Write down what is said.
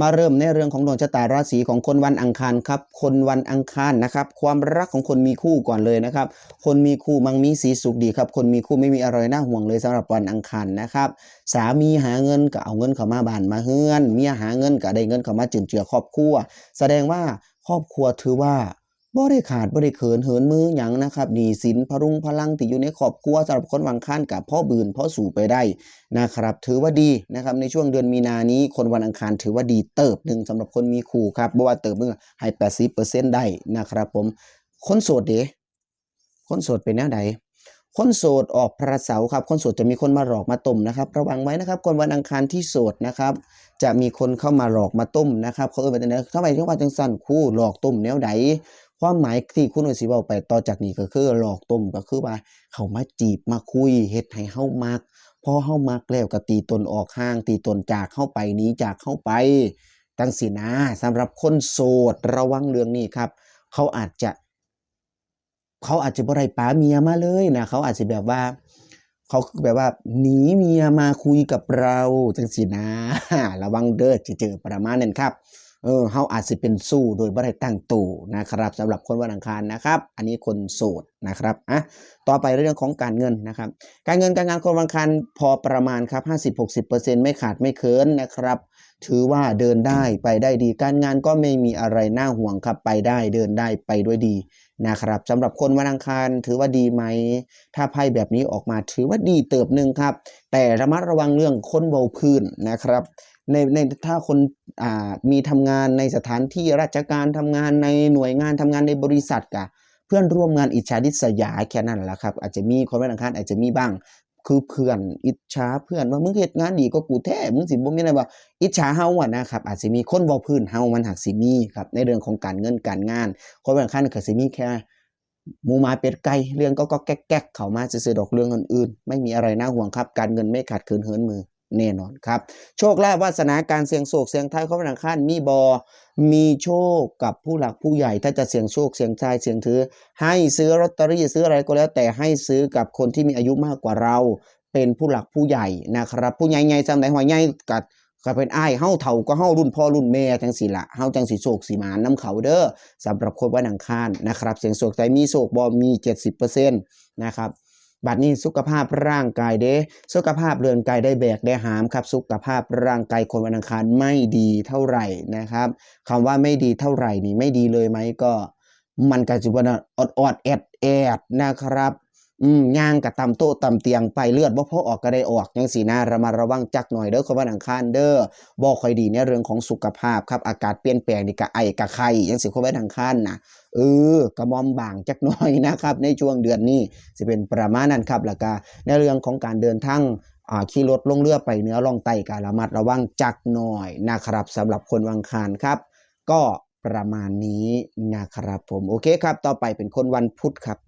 มาเริ่มในเรื่องของดวงชะตาราศีของคนวันอังคารครับคนวันอังคารนะครับ ความรักของคนมีคู่ก่อนเลยนะครับ คนมีคู่มังมีสีสุขดีครับ คนมีคู่ไม่มีอะไรน่าห่วงเลยสำหรับวันอังคารนะครับ สามีหาเงินก็เอาเงินเข้ามาบ้านมาเฮือนเมียหาเงินก็ได้เงินเข้ามาจุนเจือครอบครัว แสดงว่าครอบครัวถือว่า บ่ได้ขาดบ่ได้เขินเหินมือหยังนะครับหนี้สินพรุงพลังที่อยู่ในครอบครัวสำหรับคนวังคานกับพ่อบืนพ่อสู่ไปได้นะครับ ถือว่าดีนะครับในช่วงเดือนมีนานี้คนวันอังคารถือว่าดีเติบหนึ่งสำหรับคนมีคู่ครับบ่ว่าเติบเมื่อให้แปดสิบเปอร์เซ็นต์ได้นะครับผมคนโสดเดคนโสดเป็นแนวใดคนโสดออกพระเสาร์ครับ คนโสดจะมีคนมาหลอกมาต้มนะครับ ระวังไว้นะครับคนวันอังคารที่โสดนะครับ จะมีคนเข้ามาหลอกมาต้มนะครับเขาเอ่ยว่าจังได๋เข้าไปที่ว่าจังซั่นคู่หลอกต้มแนวใด ความหมายที่คุณว่าสิเว้าไปต่อจากนี้ก็คือหลอกต้มก็คือว่าเขามาจีบมาคุยเฮ็ดให้เฮามักพอเฮามักแล้วก็ตีตนออกห่าง ตีตนจากเข้าไปหนีจากเข้าไปจังสินะสำหรับคนโสดระวังเรื่องนี้ครับ เขาอาจจะเขาอาจจะบ่ได้ป๋าเมียมาเลยนะเขาอาจจะแบบว่า เขาแบบว่าหนีเมียมาคุยกับเราจังสินะ ระวังเด้อสิเจอประมาณนั้นครับ เออเฮาอาจสิเป็นสู้โดยบ่ได้ตั้งตัวนะครับสำหรับคนวันอังคารนะครับ อันนี้คนโสดนะครับอะต่อไปเรื่องของการเงินนะครับ การเงินการงานคนวันอังคารพอประมาณครับ 50-60%ไม่ขาดไม่เคินนะครับถือว่าเดินได้ไปได้ดีการงานก็ไม่มีอะไรน่าห่วงครับไปได้เดินได้ไปด้วยดี นะครับสำหรับคนวันอังคารถือว่าดีไหม ถ้าไพ่แบบนี้ออกมาถือว่าดีเติบหนึ่งครับ แต่ระมัดระวังเรื่องคนเบาพื้นนะครับในในถ้าคนอ่ามีทำงานในสถานที่ราชการทำงานในหน่วยงานทำงานในบริษัทกะเพื่อนร่วมงานอิจฉาดิษยาแค่นั้นแหละครับอาจจะมีคนวันอังคารอาจจะมีบ้าง คือเพื่อนอิจฉาเพื่อนว่ามึงเฮ็ดงานดีก็กูแท้มึงสิบ่มีอะไรว่าอิจฉาเฮาอะนะครับอาจสิมีคนเว้าพื้นเฮามันหักสิมีครับในเรื่องของการเงินการงาน คนวันอังคารก็สิมีแค่หมูมาเป็ดไก่เรื่องก็ก็แก๊กๆ เข้ามาซื้อดอกเรื่องอื่นๆ ไม่มีอะไรน่าห่วงครับ การเงินไม่ขาดเคินเฮินมือ แน่นอนครับ โชคลาภวาสนาการเสี่ยงโชคเสี่ยงทายของวันอังคารมีบอมีโชคกับผู้หลักผู้ใหญ่ ถ้าจะเสี่ยงโชคเสี่ยงทายเสี่ยงถือ ให้ซื้อลอตเตอรี่ซื้ออะไรก็แล้ว แต่ให้ซื้อกับคนที่มีอายุมากกว่าเรา เป็นผู้หลักผู้ใหญ่นะครับ ผู้ใหญ่ใหญ่จำได้หัวใหญ่กัดก็เป็นอ้ายเฮาเฒ่าก็เฮารุ่นพ่อรุ่นแม่จังซี่ละเฮาจังสิโชคสิหมานำเขาเด้อสำหรับคนวันอังคารนะครับ เสียงโชคใจมีโชคบ่มี 70%นะครับ บัดนี้สุขภาพร่างกายเด้สุขภาพเรือนกายได้แบกได้หามครับ สุขภาพร่างกายคนวันอังคารไม่ดีเท่าไหร่นะครับคำว่าไม่ดีเท่าไหร่นี่ไม่ดีเลยไหมก็ มันก็สิบ่น่ะอดอดแอดแอดนะครับ อืมย่างกับตำโต๊ะตำเตียงไปเลือดบ่พอออกก็ได้ออกจังสีหนะระมัดระวังจักหน่อยเด้อคนวันอังคารเด้อบ่ค่อยดีในเรื่องของสุขภาพครับอากาศเปลี่ยนแปลงนี่ก็ไอก็ไข้จังสิคนวันอังคารนะเออกระมอมบางจักหน่อยนะครับ ในช่วงเดือนนี้สิเป็นประมาณนั้นครับแล้วก็ในเรื่องของการเดินทางอ่าขี่รถลงเรือไปเหนือล่องใต้ก็รระมัดระวังจักหน่อยนะครับสำหรับคนวังคารครับ ก็ประมาณนี้นะครับผมโอเคครับ ต่อไปเป็นคนวันพุธครับ